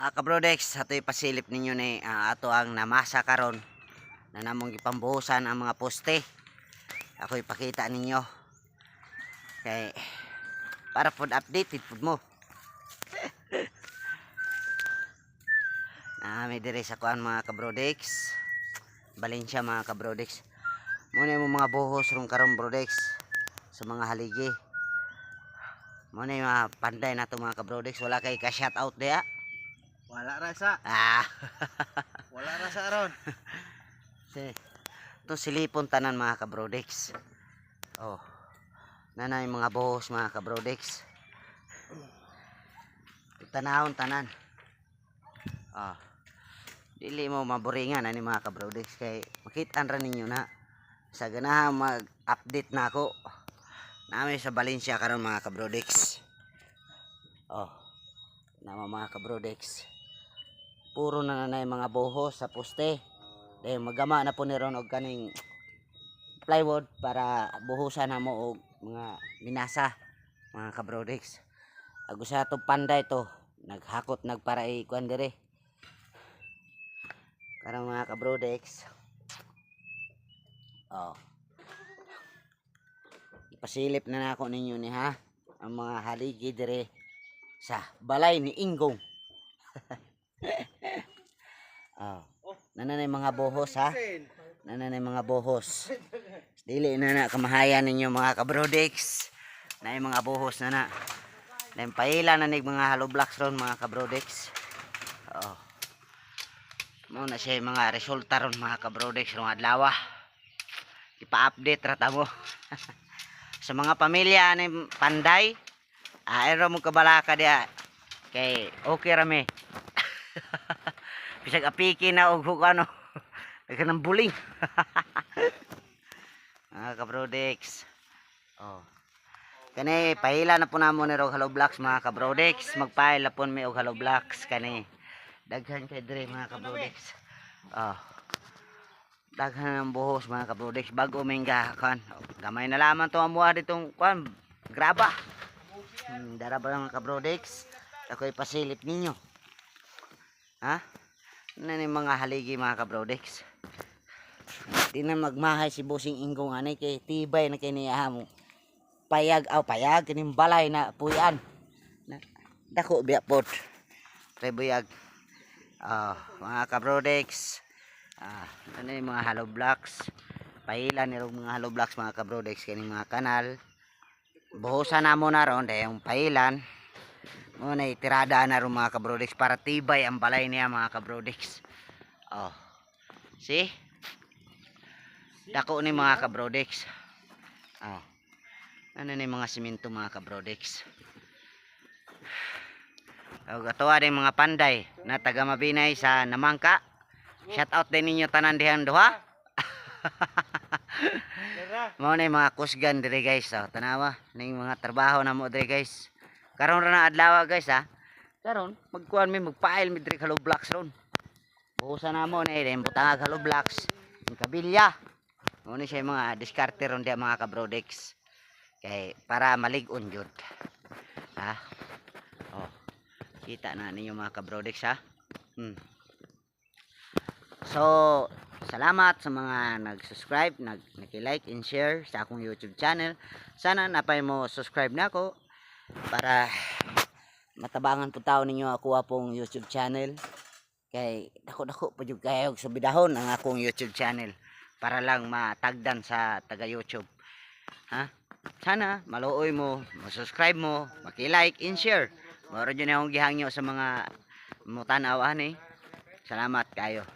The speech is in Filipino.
Mga kabrodex, ato'y pasilip ninyo ni ah, ato ang namasa karon na namong ipambuhusan ang mga poste. Ako ipakita ninyo. Kay para food updated food mo. Nami dire sa kuan mga kabrodex. Valencia mga kabrodex. Muna yung mga buhos rong karon brodex sa mga haligi. Muna yung mga panday na to mga kabrodex. Wala kay ka-shout out diya. Wala rasa. Ah. Wala rasa aron. Si, ito silipon tanan mga kabrodex. Oh. Nanay mga bohos mga kabrodex. Tanahon tanan. Ah. Dili mo maburingan ani mga kabrodex kay makita ra ninyo na sa ganahan mag-update na ako. Nami sa Valencia karon mga kabrodex. Oh. Nama mga kabrodex. Puro na nanay mga bohos sa poste. Dahil magama na po ni Ron og kaning plywood para buhusan na mo og mga minasa mga kabrodex. Ako sa to panday to naghakot nagpara ikuan dire. Karang mga kabrodex. Oh. Ipasilip na nako ninyo ni ha ang mga haligi dire sa balay ni Inggong. oh. Nananay mga bohos ha. Nananay mga bohos. Dili na na kamahayan ninyo mga kabrodex. Na mga bohos na na. Yung paila na nig mga hollow blocks ron mga kabrodex. Oo. Mo na siya mga resulta ron mga kabrodex rong adlaw. Ipa-update rata mo. Sa mga pamilya ni Panday, aero mo kabalaka dia. Kay okay rami. Bisag apiki na og kung ano. Nagkanang buling. mga kabrodex. Oh. Kani pahila na po namo ni og hollow blocks mga kabrodex. Magpahila po mi og hollow blocks kani. Daghan kay dire mga kabrodex. Oh. Daghan ang buhos mga kabrodex bago mingga kan. Gamay na lamang to ang buha ditong kwan graba. Hmm, dara ba mga kabrodex? Ako ipasilip ninyo. Ha? Ano ni mga haligi mga kabrodex? Di na magmahay si Busing Inggong anay kay tibay na kay niya mo. Payag aw payag kining balay na puyan. Na, dako biya pod. Pre buyag. Ah, mga kabrodex. Ah, ano yung mga hollow blocks. Pailan nila mga hollow blocks mga kabrodex kining mga kanal. Buhusan na mo na ron dahil yung pailan. Muna itirada na ron mga kabrodex para tibay ang balay niya mga kabrodex. Oh. See? Dako ni mga kabrodex. Oh. Ano ni mga simento mga kabrodex. Oh, gatuwa din mga panday na taga Mabinay sa Namangka. Shout out din ninyo tanan dihan duha. Mao na mga kusgan dire guys. Oh, tanawa ning mga trabaho na mo dire guys. Karon ra na adlaw guys ha. Karon magkuan mi magpail mi dire hollow blocks ron. Buhusan na mo na eh butangag hollow blocks. Yung kabilya. Ni siya mga diskarte ron dia mga kabrodex. Kay para malig-on jud. Ha? Oh. Kita na ninyo mga kabrodex ha. Hmm. So, salamat sa mga nag-subscribe, nag naki-like and share sa akong YouTube channel. Sana napay mo subscribe na ako para matabangan po tao ninyo ako apong YouTube channel. Kay dako-dako pa jud kayo sa bidahon ang akong YouTube channel para lang matagdan sa taga YouTube. Ha? Sana maluoy mo, ma-subscribe mo, maki-like and share. Moro jud na akong gihangyo sa mga mutanaw ani. Salamat kayo.